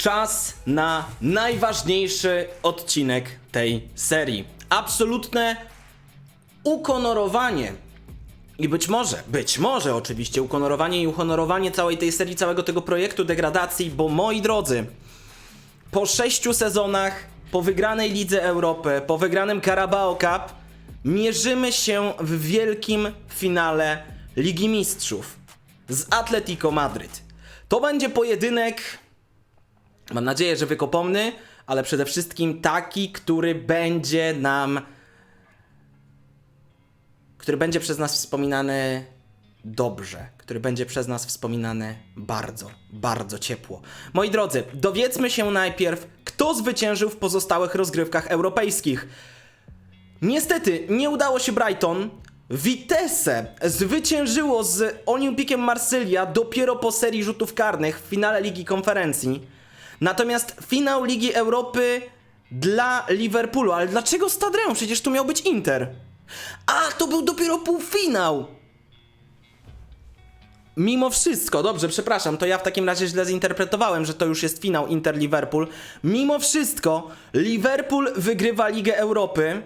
Czas na najważniejszy odcinek tej serii. Absolutne ukonorowanie i być może, być może oczywiście ukonorowanie i uhonorowanie całej tej serii, całego tego projektu degradacji, bo moi drodzy, po sześciu sezonach, po wygranej Lidze Europy, po wygranym Carabao Cup, mierzymy się w wielkim finale Ligi Mistrzów z Atletico Madryt. To będzie pojedynek, mam nadzieję, że wykopomny, ale przede wszystkim taki, który będzie nam który będzie przez nas wspominany dobrze, który będzie przez nas wspominany bardzo, bardzo ciepło. Moi drodzy, dowiedzmy się najpierw, kto zwyciężył w pozostałych rozgrywkach europejskich. Niestety, nie udało się Brighton. Vitesse zwyciężyło z Olimpikiem Marsylia dopiero po serii rzutów karnych w finale Ligi Konferencji. Natomiast finał Ligi Europy dla Liverpoolu. Ale dlaczego Stadreum? Przecież tu miał być Inter. A, to był dopiero półfinał! Mimo wszystko, dobrze, przepraszam, to ja w takim razie źle zinterpretowałem, że to już jest finał Inter-Liverpool. Mimo wszystko, Liverpool wygrywa Ligę Europy,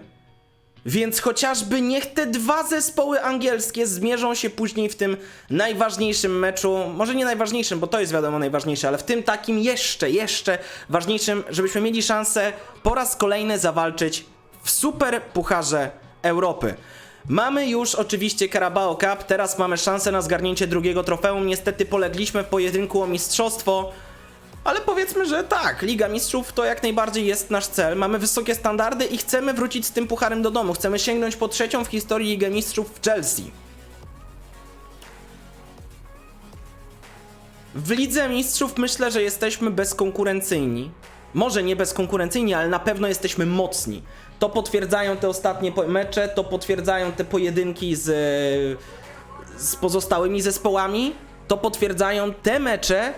więc chociażby niech te dwa zespoły angielskie zmierzą się później w tym najważniejszym meczu, może nie najważniejszym, bo to jest wiadomo najważniejsze, ale w tym takim jeszcze, jeszcze ważniejszym, żebyśmy mieli szansę po raz kolejny zawalczyć w super pucharze Europy. Mamy już oczywiście Carabao Cup, teraz mamy szansę na zgarnięcie drugiego trofeum. Niestety polegliśmy w pojedynku o mistrzostwo, ale powiedzmy, że tak, Liga Mistrzów to jak najbardziej jest nasz cel. Mamy wysokie standardy i chcemy wrócić z tym pucharem do domu. Chcemy sięgnąć po trzecią w historii Ligę Mistrzów w Chelsea. W Lidze Mistrzów myślę, że jesteśmy bezkonkurencyjni. Może nie bezkonkurencyjni, ale na pewno jesteśmy mocni. To potwierdzają te ostatnie mecze, to potwierdzają te pojedynki z, z pozostałymi zespołami, to potwierdzają te mecze,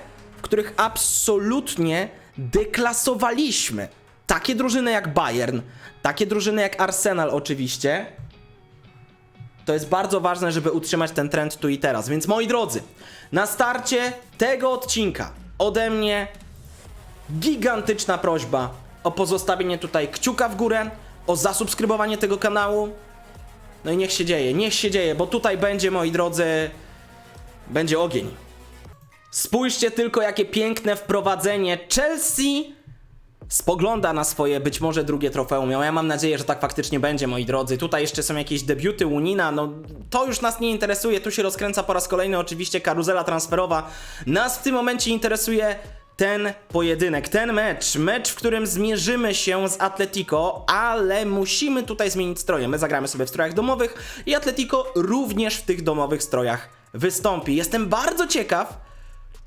których absolutnie deklasowaliśmy takie drużyny jak Bayern, takie drużyny jak Arsenal oczywiście. To jest bardzo ważne, żeby utrzymać ten trend tu i teraz. Więc moi drodzy, na starcie tego odcinka ode mnie gigantyczna prośba o pozostawienie tutaj kciuka w górę, o zasubskrybowanie tego kanału. No i niech się dzieje, niech się dzieje, bo tutaj będzie, moi drodzy, będzie ogień. Spójrzcie tylko, jakie piękne wprowadzenie Chelsea spogląda na swoje być może drugie trofeum. Ja mam nadzieję, że tak faktycznie będzie, moi drodzy. Tutaj jeszcze są jakieś debiuty Unina, no to już nas nie interesuje. Tu się rozkręca po raz kolejny oczywiście karuzela transferowa. Nas w tym momencie interesuje ten pojedynek, ten mecz, mecz, w którym zmierzymy się z Atletico, ale musimy tutaj zmienić stroje. My zagramy sobie w strojach domowych i Atletico również w tych domowych strojach wystąpi. Jestem bardzo ciekaw,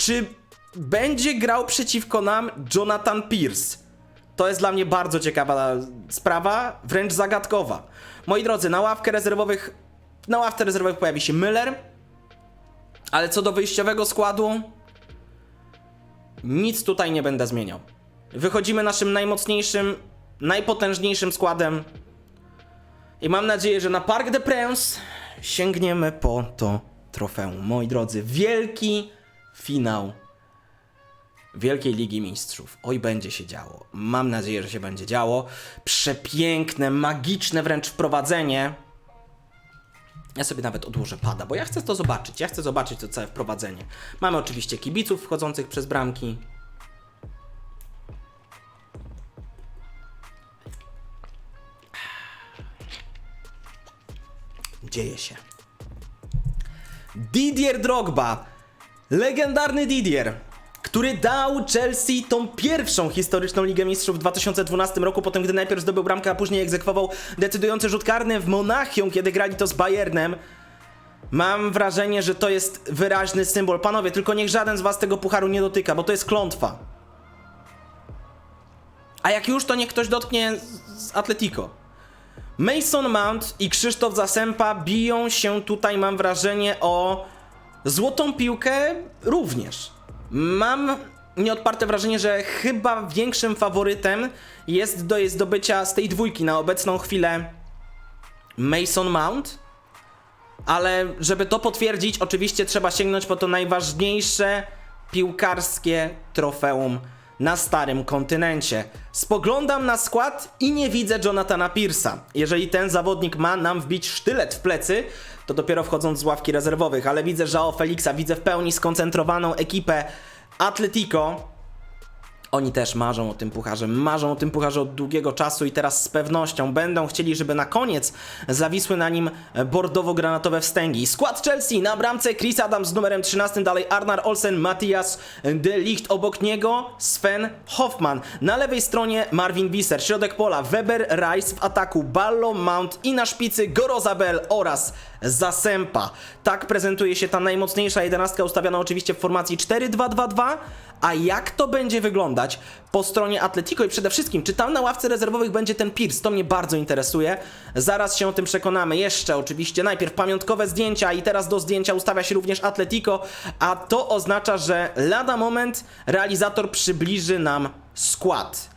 czy będzie grał przeciwko nam Jonathan Pierce. To jest dla mnie bardzo ciekawa sprawa, wręcz zagadkowa. Moi drodzy, na ławkę rezerwowych, na ławce rezerwowych pojawi się Müller, ale co do wyjściowego składu, nic tutaj nie będę zmieniał. Wychodzimy naszym najmocniejszym, najpotężniejszym składem i mam nadzieję, że na Parc des Princes sięgniemy po to trofeum. Moi drodzy, wielki finał Wielkiej Ligi Mistrzów. Oj, będzie się działo. Mam nadzieję, że się będzie działo. Przepiękne, magiczne wręcz wprowadzenie. Ja sobie nawet odłożę pada, bo ja chcę to zobaczyć. Ja chcę zobaczyć to całe wprowadzenie. Mamy oczywiście kibiców wchodzących przez bramki. Dzieje się. Didier Drogba, legendarny Didier, który dał Chelsea tą pierwszą historyczną Ligę Mistrzów w 2012 roku, potem gdy najpierw zdobył bramkę, a później egzekwował decydujący rzut karny w Monachium, kiedy grali to z Bayernem. Mam wrażenie, że to jest wyraźny symbol. Panowie, tylko niech żaden z was tego pucharu nie dotyka, bo to jest klątwa. A jak już, to niech ktoś dotknie z- Atletico. Mason Mount i Krzysztof Zasępa biją się tutaj, mam wrażenie, o złotą piłkę również. Mam nieodparte wrażenie, że chyba większym faworytem jest do zdobycia z tej dwójki na obecną chwilę Mason Mount. Ale żeby to potwierdzić, oczywiście trzeba sięgnąć po to najważniejsze piłkarskie trofeum na starym kontynencie. Spoglądam na skład i nie widzę Jonathana Pierce'a. Jeżeli ten zawodnik ma nam wbić sztylet w plecy, to dopiero wchodząc z ławki rezerwowych, ale widzę Żao Felixa, widzę w pełni skoncentrowaną ekipę Atletico. Oni też marzą o tym pucharze, marzą o tym pucharze od długiego czasu i teraz z pewnością będą chcieli, żeby na koniec zawisły na nim bordowo-granatowe wstęgi. Skład Chelsea na bramce Chris Adams z numerem 13, dalej Arnar Olsen, Matthias de Ligt, obok niego Sven Hoffman. Na lewej stronie Marvin Visser, środek pola Weber, Rice w ataku, Ballo, Mount i na szpicy Gorozabel oraz Zasępa. Tak prezentuje się ta najmocniejsza jedenastka ustawiona oczywiście w formacji 4-2-2-2, a jak to będzie wyglądać po stronie Atletico i przede wszystkim, czy tam na ławce rezerwowych będzie ten Pierce? To mnie bardzo interesuje. Zaraz się o tym przekonamy. Jeszcze oczywiście najpierw pamiątkowe zdjęcia i teraz do zdjęcia ustawia się również Atletico, a to oznacza, że lada moment realizator przybliży nam skład.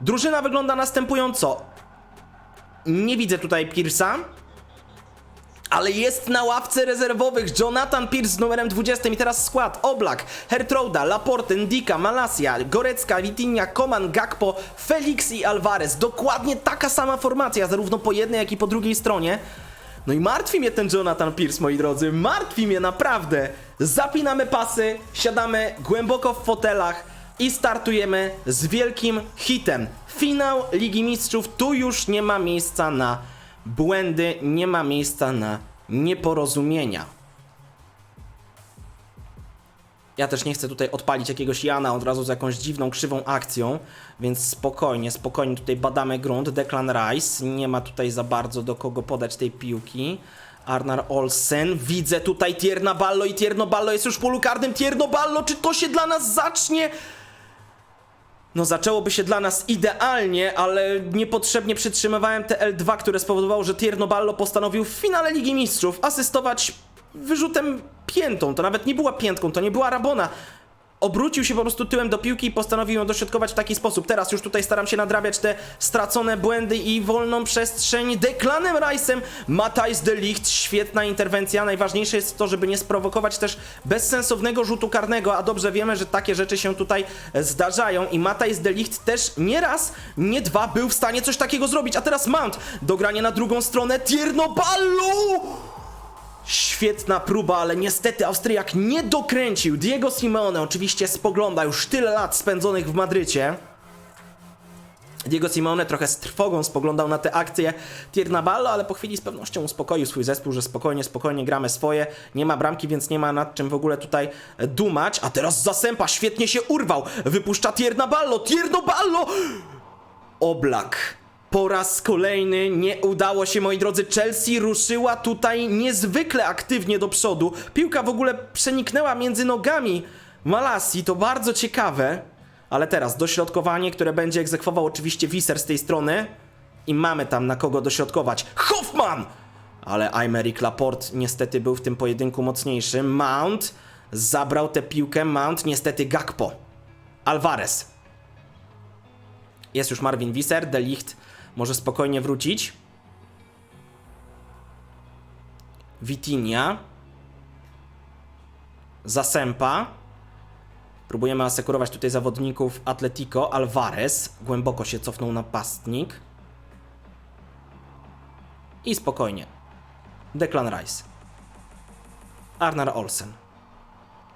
Drużyna wygląda następująco. Nie widzę tutaj Pierce'a. Ale jest na ławce rezerwowych Jonathan Pierce z numerem 20 i teraz skład Oblak, Hertrouda, Laporte, Ndika, Malasia, Gorecka, Vitinha, Koman, Gakpo, Felix i Alvarez. Dokładnie taka sama formacja, zarówno po jednej jak i po drugiej stronie. No i martwi mnie ten Jonathan Pierce, moi drodzy, martwi mnie naprawdę. Zapinamy pasy, siadamy głęboko w fotelach i startujemy z wielkim hitem. Finał Ligi Mistrzów, tu już nie ma miejsca na błędy, nie ma miejsca na nieporozumienia. Ja też nie chcę tutaj odpalić jakiegoś Jana od razu z jakąś dziwną, krzywą akcją, więc spokojnie, spokojnie tutaj badamy grunt. Declan Rice, nie ma tutaj za bardzo do kogo podać tej piłki. Arnar Olsen, widzę tutaj Tierna Ballo i Tierno Ballo jest już w polu karnym. Tierno Ballo, czy to się dla nas zacznie? No zaczęłoby się dla nas idealnie, ale niepotrzebnie przytrzymywałem te L2, które spowodowało, że Tierno Ballo postanowił w finale Ligi Mistrzów asystować wyrzutem piętą. To nawet nie była piętką, to nie była Rabona. Obrócił się po prostu tyłem do piłki i postanowił ją dośrodkować w taki sposób. Teraz już tutaj staram się nadrabiać te stracone błędy i wolną przestrzeń Declanem Rice'em. Matthijs de Ligt, świetna interwencja. Najważniejsze jest to, żeby nie sprowokować też bezsensownego rzutu karnego, a dobrze wiemy, że takie rzeczy się tutaj zdarzają i Matthijs de Ligt też nie raz, nie dwa był w stanie coś takiego zrobić. A teraz Mount, dogranie na drugą stronę, Tierno Ballu! Świetna próba, ale niestety Austriak nie dokręcił. Diego Simeone oczywiście spogląda już tyle lat spędzonych w Madrycie. Diego Simeone trochę z trwogą spoglądał na te akcje Tierna Ballo, ale po chwili z pewnością uspokoił swój zespół, że spokojnie, spokojnie gramy swoje. Nie ma bramki, więc nie ma nad czym w ogóle tutaj e, dumać. A teraz Zasępa świetnie się urwał. Wypuszcza Tierna Ballo. Tierno Ballo! Oblak. Po raz kolejny nie udało się, moi drodzy. Chelsea ruszyła tutaj niezwykle aktywnie do przodu. Piłka w ogóle przeniknęła między nogami Malasji, to bardzo ciekawe. Ale teraz dośrodkowanie, które będzie egzekwował oczywiście Wiser z tej strony. I mamy tam na kogo dośrodkować. Hoffman! Ale Aymeric Laporte niestety był w tym pojedynku mocniejszy. Mount zabrał tę piłkę. Mount niestety Gakpo. Alvarez. Jest już Marvin Visser, De Ligt może spokojnie wrócić. Vitinha. Zasępa. Próbujemy asekurować tutaj zawodników Atletico. Alvarez. Głęboko się cofnął napastnik. I spokojnie. Declan Rice. Arnar Olsen.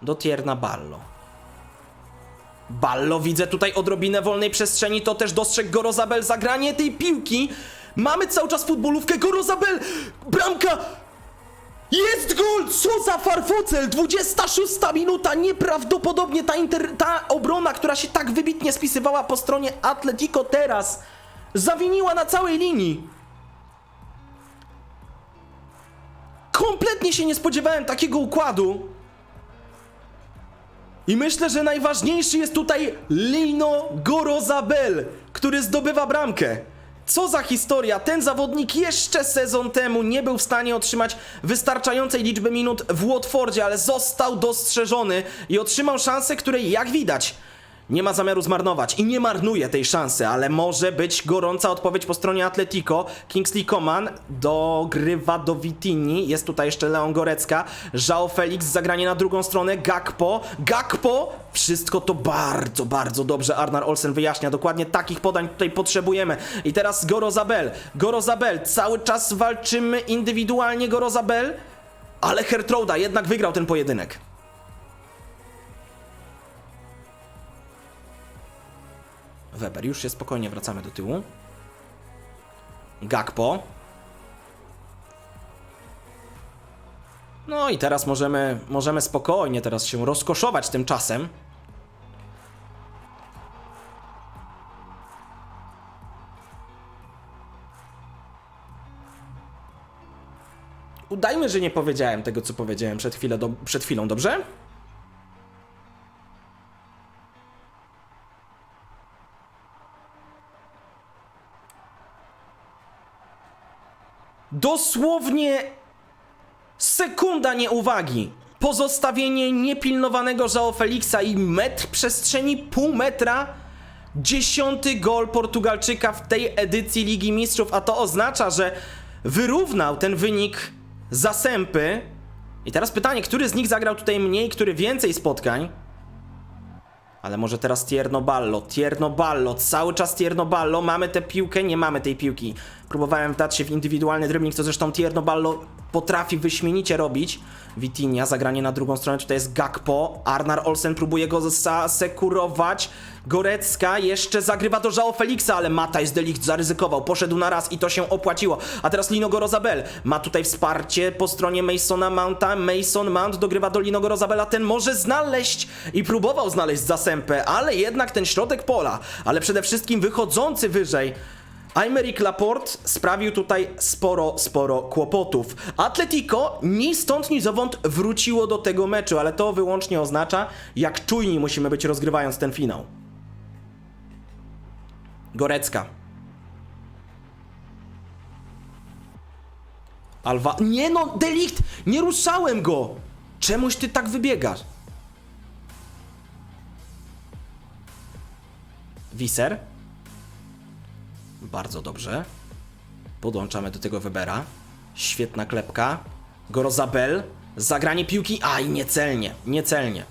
Do Tierna Ballo. Ballo, widzę tutaj odrobinę wolnej przestrzeni, to też dostrzegł Gorozabel zagranie tej piłki. Mamy cały czas futbolówkę, Gorozabel! Bramka! Jest gol! Co za farfocel! 26 minuta, nieprawdopodobnie ta, inter... ta obrona, która się tak wybitnie spisywała po stronie Atletico teraz, zawiniła na całej linii. Kompletnie się nie spodziewałem takiego układu. I myślę, że najważniejszy jest tutaj Lino Gorozabel, który zdobywa bramkę. Co za historia! Ten zawodnik jeszcze sezon temu nie był w stanie otrzymać wystarczającej liczby minut w Watfordzie, ale został dostrzeżony i otrzymał szansę, której jak widać Nie ma zamiaru zmarnować i nie marnuje tej szansy, ale może być gorąca odpowiedź po stronie Atletico. Kingsley Coman dogrywa do Vitini. Jest tutaj jeszcze Leon Gorecka. João Felix zagranie na drugą stronę. Gakpo. Gakpo! Wszystko to bardzo, bardzo dobrze Arnar Olsen wyjaśnia. Dokładnie takich podań tutaj potrzebujemy. I teraz Gorozabel. Gorozabel. Cały czas walczymy indywidualnie Gorozabel. Ale Hertrouda jednak wygrał ten pojedynek. Weber, już się spokojnie wracamy do tyłu. Gakpo. No i teraz możemy, możemy spokojnie teraz się rozkoszować tym czasem. Udajmy, że nie powiedziałem tego, co powiedziałem przed, chwilę do, przed chwilą, dobrze? Dosłownie sekunda nieuwagi. Pozostawienie niepilnowanego João Felixa i metr przestrzeni pół metra. Dziesiąty gol Portugalczyka w tej edycji Ligi Mistrzów, a to oznacza, że wyrównał ten wynik zasępy. I teraz pytanie, który z nich zagrał tutaj mniej, który więcej spotkań? Ale może teraz Tierno Ballo, Tierno Ballo, cały czas Tierno Ballo, mamy tę piłkę, nie mamy tej piłki. Próbowałem wdać się w indywidualny dribbling, co zresztą Tierno Ballo potrafi wyśmienicie robić. Witinia, zagranie na drugą stronę, tutaj jest Gakpo, Arnar Olsen próbuje go zasekurować. Gorecka jeszcze zagrywa do João Felixa, ale Matthijs de Ligt zaryzykował, poszedł na raz i to się opłaciło. A teraz Lino Gorozabel ma tutaj wsparcie po stronie Masona Mounta. Mason Mount dogrywa do Lino Gorozabela, ten może znaleźć i próbował znaleźć zasępę, ale jednak ten środek pola, ale przede wszystkim wychodzący wyżej Aymeric Laporte sprawił tutaj sporo, sporo kłopotów. Atletico ni stąd, ni zowąd wróciło do tego meczu, ale to wyłącznie oznacza, jak czujni musimy być rozgrywając ten finał. Gorecka. Alwa. Nie no, delikt! Nie ruszałem go! Czemuś ty tak wybiegasz? Wiser. Bardzo dobrze. Podłączamy do tego Webera. Świetna klepka. Gorozabel. Zagranie piłki. Aj, niecelnie. Niecelnie.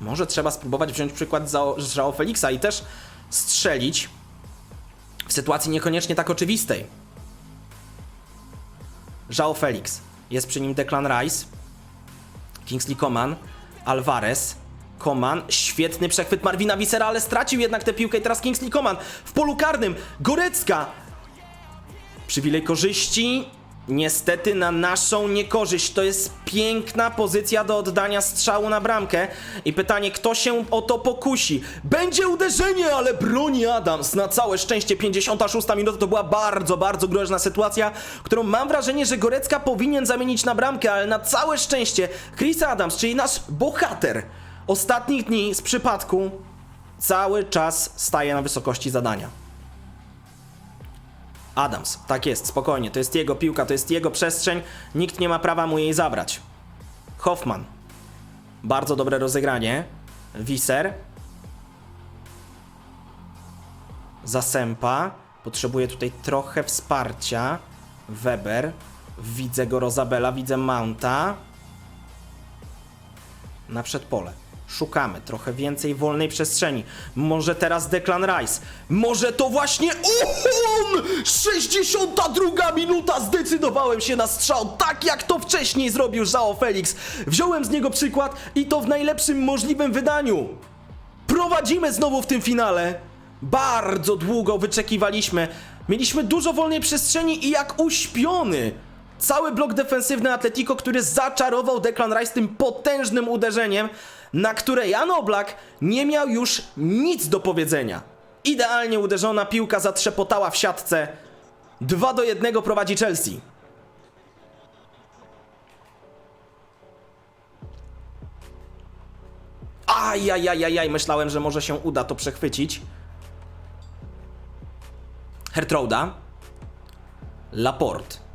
Może trzeba spróbować wziąć przykład z João Felixa i też strzelić w sytuacji niekoniecznie tak oczywistej. João Felix. Jest przy nim Declan Rice. Kingsley Coman. Alvarez. Coman, świetny przechwyt Marwina Wisera, ale stracił jednak tę piłkę i teraz Kingsley Coman w polu karnym, Gorecka, przywilej korzyści, niestety na naszą niekorzyść, to jest piękna pozycja do oddania strzału na bramkę. I pytanie, kto się o to pokusi, będzie uderzenie, ale broni Adams, na całe szczęście 56 minuta to była bardzo, bardzo groźna sytuacja, którą mam wrażenie, że Gorecka powinien zamienić na bramkę, ale na całe szczęście Chris Adams, czyli nasz bohater, ostatnich dni z przypadku cały czas staje na wysokości zadania. Adams, tak jest, spokojnie, to jest jego piłka, to jest jego przestrzeń, nikt nie ma prawa mu jej zabrać. Hoffman, bardzo dobre rozegranie. Wiser. Zasępa, potrzebuje tutaj trochę wsparcia. Weber, widzę go Rozabela, widzę Mounta. Na przedpole. Szukamy trochę więcej wolnej przestrzeni. Może teraz Declan Rice. Może to właśnie on! 62 minuta! Zdecydowałem się na strzał, tak jak to wcześniej zrobił João Felix. Wziąłem z niego przykład i to w najlepszym możliwym wydaniu. Prowadzimy znowu w tym finale. Bardzo długo wyczekiwaliśmy. Mieliśmy dużo wolnej przestrzeni i jak uśpiony. Cały blok defensywny Atletico, który zaczarował Declan Rice tym potężnym uderzeniem, na które Jan Oblak nie miał już nic do powiedzenia. Idealnie uderzona piłka zatrzepotała w siatce. 2 do 1 prowadzi Chelsea. Ajajajajaj, myślałem, że może się uda to przechwycić. Hertrouda. Laporte.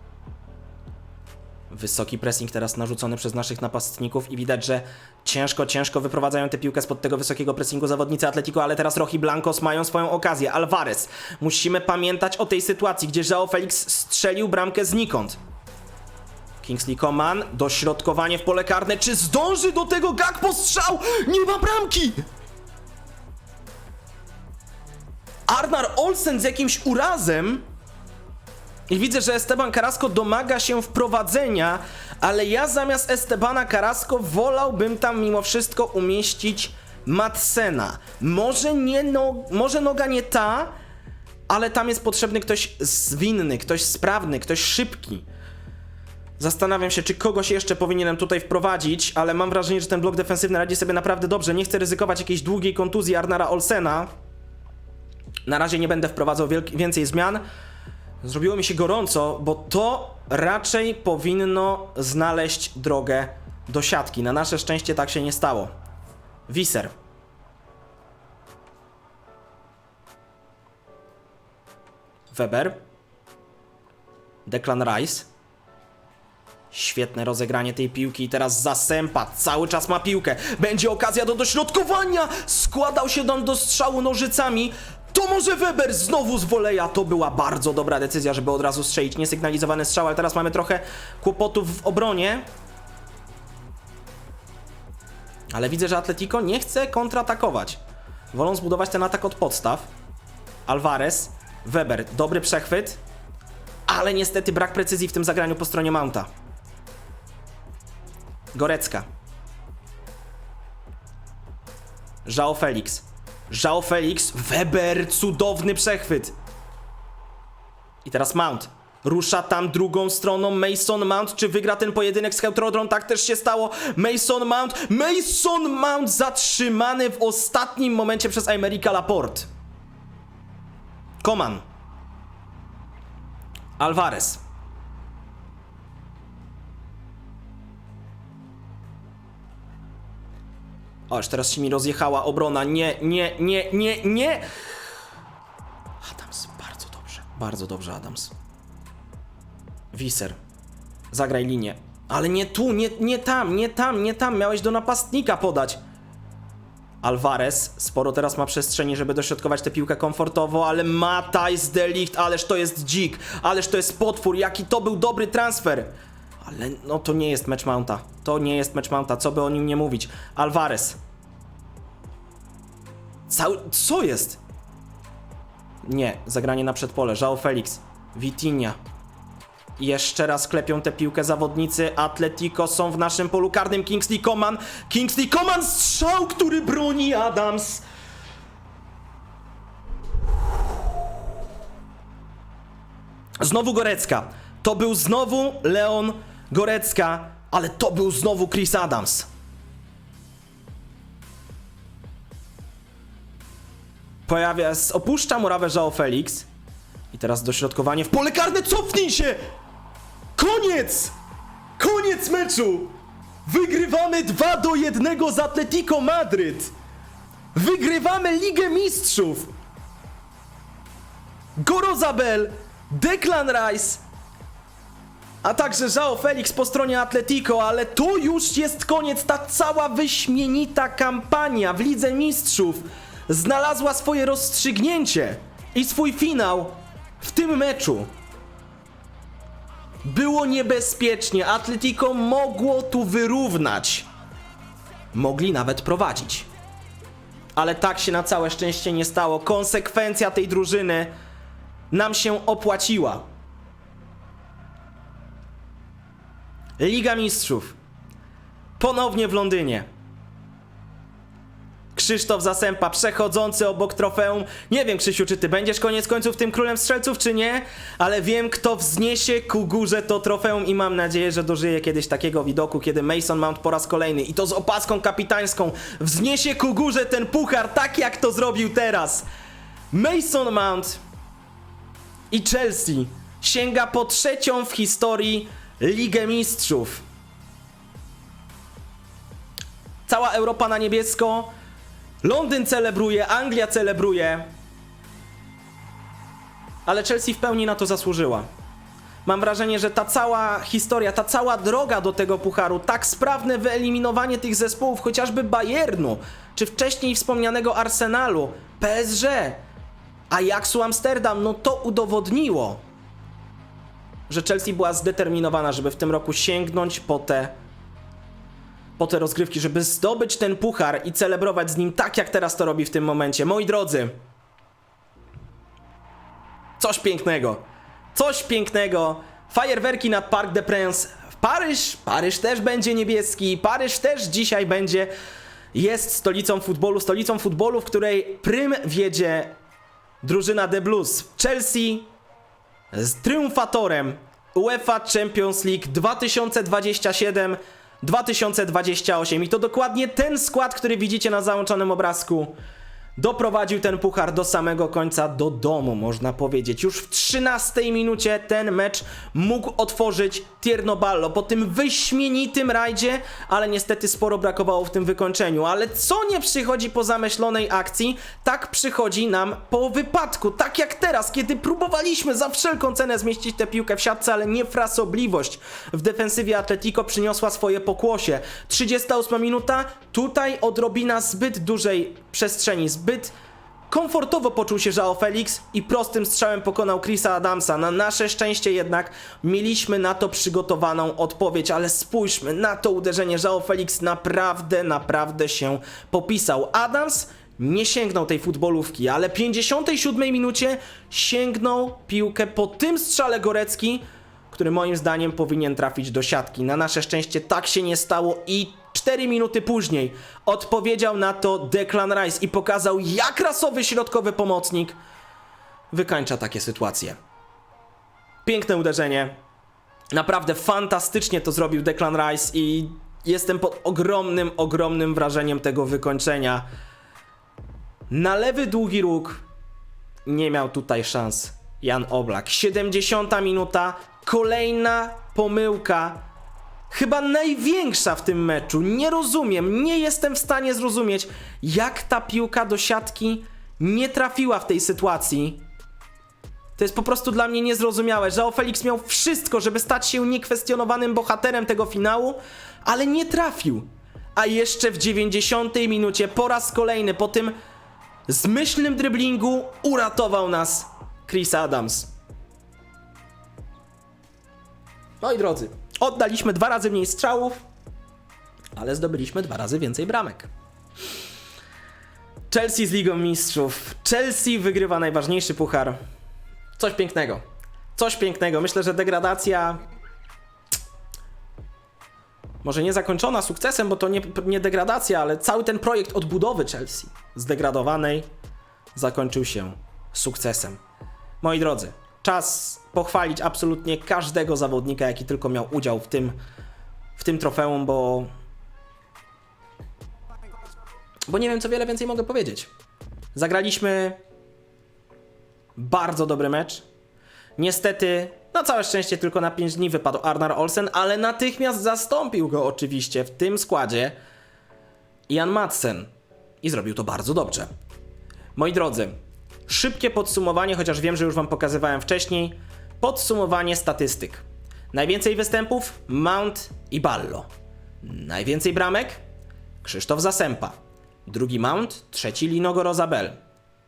Wysoki pressing teraz narzucony przez naszych napastników i widać, że ciężko, ciężko wyprowadzają tę piłkę spod tego wysokiego pressingu zawodnicy Atletico, ale teraz Rochi Blancos mają swoją okazję. Alvarez. Musimy pamiętać o tej sytuacji, gdzie Joao Felix strzelił bramkę znikąd. Kingsley Coman, dośrodkowanie w pole karne. Czy zdąży do tego Gakpo strzał? Nie ma bramki! Arnar Olsen z jakimś urazem. I widzę, że Esteban Carrasco domaga się wprowadzenia, ale ja zamiast Estebana Carrasco wolałbym tam mimo wszystko umieścić Madsena. Może nie no, może noga nie ta, ale tam jest potrzebny ktoś zwinny, ktoś sprawny, ktoś szybki. Zastanawiam się, czy kogoś jeszcze powinienem tutaj wprowadzić, ale mam wrażenie, że ten blok defensywny radzi sobie naprawdę dobrze. Nie chcę ryzykować jakiejś długiej kontuzji Arnara Olsena. Na razie nie będę wprowadzał więcej zmian. Zrobiło mi się gorąco, bo to raczej powinno znaleźć drogę do siatki. Na nasze szczęście tak się nie stało. Wiser. Weber. Declan Rice. Świetne rozegranie tej piłki i teraz Zasępa cały czas ma piłkę. Będzie okazja do dośrodkowania. Składał się tam do strzału nożycami. To może Weber znowu z woleja. To była bardzo dobra decyzja, żeby od razu strzelić. Niesygnalizowany strzał, ale teraz mamy trochę kłopotów w obronie. Ale widzę, że Atletico nie chce kontratakować. Wolą zbudować ten atak od podstaw. Alvarez, Weber, dobry przechwyt, ale niestety brak precyzji w tym zagraniu po stronie Mounta. Gorecka. Żao Felix. Żao Felix, Weber, cudowny przechwyt. I teraz Mount. Rusza tam drugą stroną Mason Mount. Czy wygra ten pojedynek z Heutrodrą? Tak też się stało. Mason Mount. Mason Mount zatrzymany w ostatnim momencie przez Aymerica Laporte. Koman. Alvarez. Już teraz się mi rozjechała obrona. Nie, nie, nie, nie, nie. Adams, bardzo dobrze. Bardzo dobrze, Adams. Wiser. Zagraj linię. Ale nie tu, nie, nie tam, nie tam, nie tam. Miałeś do napastnika podać. Alvarez sporo teraz ma przestrzeni, żeby dośrodkować tę piłkę komfortowo, ale Matthijs de Ligt, ależ to jest dzik, ależ to jest potwór, jaki to był dobry transfer. Ale no to nie jest mecz Mounta, to nie jest mecz Mounta, co by o nim nie mówić. Alvarez. Cały... co jest? Nie, zagranie na przedpole, Joao Felix, Vitinha. Jeszcze raz klepią tę piłkę zawodnicy Atletico, są w naszym polu karnym Kingsley Coman. Kingsley Coman strzał, który broni Adams. Znowu Gorecka. To był znowu Leon Gorecka, ale to był znowu Chris Adams. Pojawia, opuszcza murawę Joao Felix. I teraz dośrodkowanie w pole karne, cofnij się! Koniec! Koniec meczu! Wygrywamy 2 do 1 z Atletico Madryt! Wygrywamy Ligę Mistrzów! Gorozabel, Declan Rice, a także Joao Felix po stronie Atletico, ale to już jest koniec. Ta cała wyśmienita kampania w Lidze Mistrzów znalazła swoje rozstrzygnięcie i swój finał w tym meczu. Było niebezpiecznie. Atletico mogło tu wyrównać. Mogli nawet prowadzić. Ale tak się na całe szczęście nie stało. Konsekwencja tej drużyny nam się opłaciła. Liga Mistrzów. Ponownie w Londynie. Krzysztof Zasępa, przechodzący obok trofeum. Nie wiem, Krzysiu, czy ty będziesz koniec końców tym królem strzelców, czy nie, ale wiem, kto wzniesie ku górze to trofeum i mam nadzieję, że dożyję kiedyś takiego widoku, kiedy Mason Mount po raz kolejny i to z opaską kapitańską wzniesie ku górze ten puchar, tak jak to zrobił teraz. Mason Mount i Chelsea sięga po trzecią w historii Ligę Mistrzów. Cała Europa na niebiesko. Londyn celebruje, Anglia celebruje. Ale Chelsea w pełni na to zasłużyła. Mam wrażenie, że ta cała historia, ta cała droga do tego pucharu, tak sprawne wyeliminowanie tych zespołów, chociażby Bayernu, czy wcześniej wspomnianego Arsenalu, PSG, Ajaxu Amsterdam, no to udowodniło, że Chelsea była zdeterminowana, żeby w tym roku sięgnąć po te, po te rozgrywki, żeby zdobyć ten puchar i celebrować z nim tak, jak teraz to robi w tym momencie. Moi drodzy, coś pięknego. Coś pięknego. Fajerwerki nad Parc des Princes. W Paryż, Paryż też będzie niebieski. Paryż też dzisiaj będzie jest stolicą futbolu, stolicą futbolu, w której prym wiedzie drużyna The Blues. Chelsea z triumfatorem UEFA Champions League 2027-2028 i to dokładnie ten skład, który widzicie na załączonym obrazku doprowadził ten puchar do samego końca do domu, można powiedzieć. Już w 13 minucie ten mecz mógł otworzyć Tierno Ballo po tym wyśmienitym rajdzie, ale niestety sporo brakowało w tym wykończeniu. Ale co nie przychodzi po zamyślonej akcji, tak przychodzi nam po wypadku. Tak jak teraz, kiedy próbowaliśmy za wszelką cenę zmieścić tę piłkę w siatce, ale niefrasobliwość w defensywie Atletico przyniosła swoje pokłosie. 38 minuta, tutaj odrobina zbyt dużej przestrzeni, zbyt komfortowo poczuł się Joao Felix i prostym strzałem pokonał Chrisa Adamsa. Na nasze szczęście jednak mieliśmy na to przygotowaną odpowiedź, ale spójrzmy na to uderzenie. Joao Felix naprawdę, naprawdę się popisał. Adams nie sięgnął tej futbolówki, ale w 57 minucie sięgnął piłkę po tym strzale Gorecki, który moim zdaniem powinien trafić do siatki. Na nasze szczęście tak się nie stało i 4 minuty później odpowiedział na to Declan Rice i pokazał, jak rasowy środkowy pomocnik wykańcza takie sytuacje. Piękne uderzenie. Naprawdę fantastycznie to zrobił Declan Rice i jestem pod ogromnym, ogromnym wrażeniem tego wykończenia. Na lewy długi róg nie miał tutaj szans Jan Oblak. 70 minuta, kolejna pomyłka, chyba największa w tym meczu. Nie rozumiem, nie jestem w stanie zrozumieć, jak ta piłka do siatki nie trafiła w tej sytuacji. To jest po prostu dla mnie niezrozumiałe, że Felix miał wszystko, żeby stać się niekwestionowanym bohaterem tego finału, ale nie trafił. A jeszcze w 90 minucie po raz kolejny po tym zmyślnym dryblingu uratował nas Chris Adams. Moi drodzy, oddaliśmy dwa razy mniej strzałów, ale zdobyliśmy dwa razy więcej bramek. Chelsea z Ligą Mistrzów. Chelsea wygrywa najważniejszy puchar. Coś pięknego. Coś pięknego. Myślę, że degradacja. Może nie zakończona sukcesem, bo to nie, nie degradacja, ale cały ten projekt odbudowy Chelsea zdegradowanej zakończył się sukcesem. Moi drodzy, czas pochwalić absolutnie każdego zawodnika, jaki tylko miał udział w tym, w tym trofeum, bo. Bo nie wiem, co wiele więcej mogę powiedzieć. Zagraliśmy bardzo dobry mecz. Niestety, na całe szczęście, tylko na 5 dni wypadł Arnar Olsen, ale natychmiast zastąpił go oczywiście w tym składzie Jan Madsen. I zrobił to bardzo dobrze. Moi drodzy, szybkie podsumowanie, chociaż wiem, że już Wam pokazywałem wcześniej. Podsumowanie statystyk. Najwięcej występów Mount i Ballo. Najwięcej bramek Krzysztof Zasępa. Drugi Mount, trzeci Linogo Rozabel,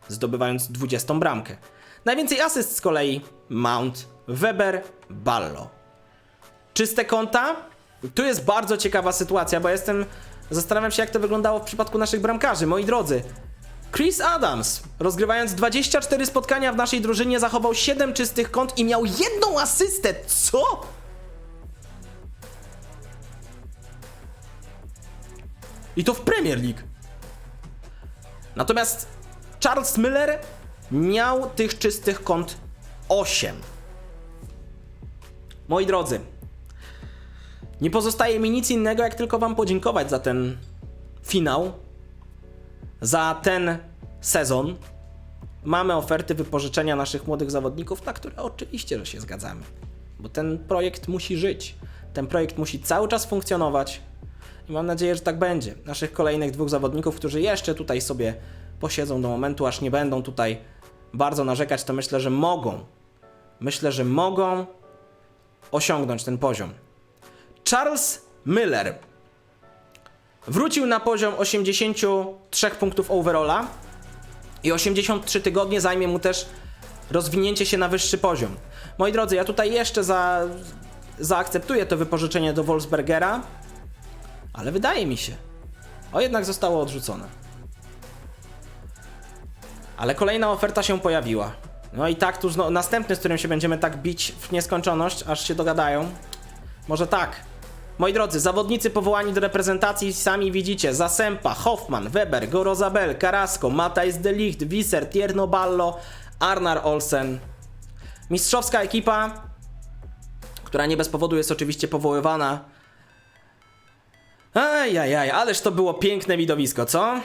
zdobywając 20 bramkę. Najwięcej asyst z kolei Mount, Weber, Ballo. Czyste konta? Tu jest bardzo ciekawa sytuacja, bo jestem. Zastanawiam się, jak to wyglądało w przypadku naszych bramkarzy. Moi drodzy, Chris Adams, rozgrywając 24 spotkania w naszej drużynie, zachował 7 czystych kąt i miał jedną asystę. Co? I to w Premier League. Natomiast Charles Miller miał tych czystych kąt 8. Moi drodzy, nie pozostaje mi nic innego, jak tylko Wam podziękować za ten finał, za ten sezon. Mamy oferty wypożyczenia naszych młodych zawodników, na które oczywiście, że się zgadzamy, bo ten projekt musi żyć. Ten projekt musi cały czas funkcjonować i mam nadzieję, że tak będzie. Naszych kolejnych dwóch zawodników, którzy jeszcze tutaj sobie posiedzą do momentu, aż nie będą tutaj bardzo narzekać, to myślę, że mogą. Myślę, że mogą osiągnąć ten poziom. Charles Miller wrócił na poziom 83 punktów overalla i 83 tygodnie zajmie mu też rozwinięcie się na wyższy poziom. Moi drodzy, ja tutaj jeszcze za, zaakceptuję to wypożyczenie do Wolfsbergera, ale wydaje mi się, o jednak zostało odrzucone. Ale kolejna oferta się pojawiła. No i tak tu zno- następny, z którym się będziemy tak bić w nieskończoność, aż się dogadają. Może tak. Moi drodzy, zawodnicy powołani do reprezentacji sami widzicie. Zasępa, Hoffman, Weber, Gorozabel, Carrasco, Matthijs de Ligt, Wieser, Tierno Ballo, Arnar Olsen. Mistrzowska ekipa, która nie bez powodu jest oczywiście powoływana. Ajajaj, ależ to było piękne widowisko, co?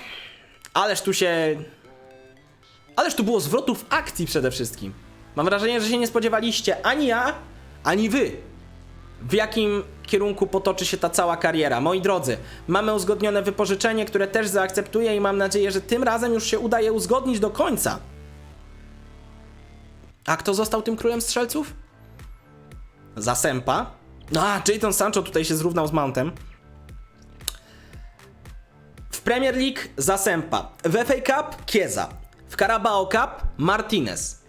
Ależ tu się Ależ tu było zwrotów akcji przede wszystkim. Mam wrażenie, że się nie spodziewaliście ani ja, ani wy. W jakim kierunku potoczy się ta cała kariera. Moi drodzy, mamy uzgodnione wypożyczenie, które też zaakceptuję i mam nadzieję, że tym razem już się udaje uzgodnić do końca. A kto został tym królem strzelców? Zasępa. No a, Jadon Sancho tutaj się zrównał z Mountem. W Premier League Zasępa. W FA Cup Kieza. W Carabao Cup Martinez.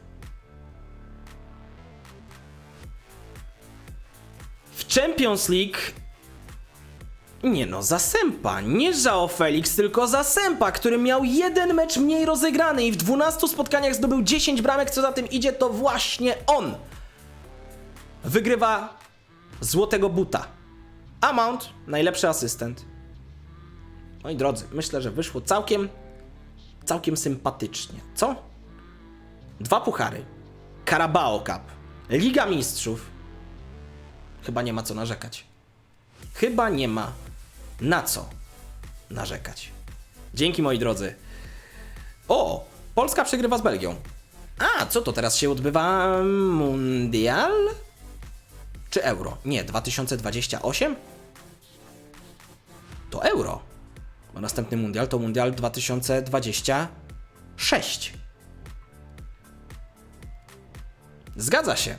W Champions League nie no, Zasępa, nie Żao Felix, tylko Zasępa, który miał jeden mecz mniej rozegrany i w 12 spotkaniach zdobył 10 bramek, co za tym idzie, to właśnie on wygrywa złotego buta. A Mount, najlepszy asystent. Moi drodzy, myślę, że wyszło całkiem, całkiem sympatycznie. Co? Dwa puchary. Carabao Cup. Liga Mistrzów. Chyba nie ma co narzekać. Chyba nie ma na co narzekać. Dzięki moi drodzy. O! Polska przegrywa z Belgią. A, co to teraz się odbywa? Mundial? Czy euro? Nie, 2028? To euro. Bo następny mundial to mundial 2026. Zgadza się.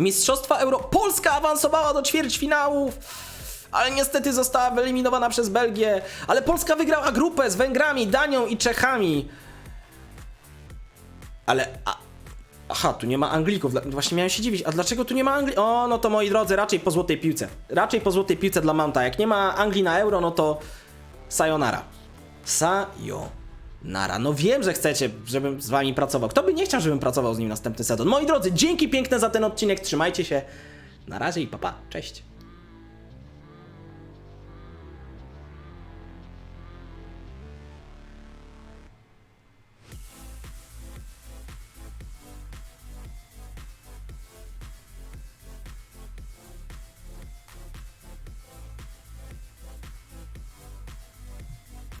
Mistrzostwa Euro. Polska awansowała do ćwierćfinałów, ale niestety została wyeliminowana przez Belgię. Ale Polska wygrała grupę z Węgrami, Danią i Czechami. Ale. A, aha, tu nie ma Anglików. Właśnie miałem się dziwić. A dlaczego tu nie ma Anglii? O, no to moi drodzy, raczej po złotej piłce. Raczej po złotej piłce dla Mounta. Jak nie ma Anglii na Euro, no to. Sayonara. Sayonara. No wiem, że chcecie, żebym z wami pracował. Kto by nie chciał, żebym pracował z nim następny sezon? Moi drodzy, dzięki piękne za ten odcinek. Trzymajcie się. Na razie i papa. Cześć.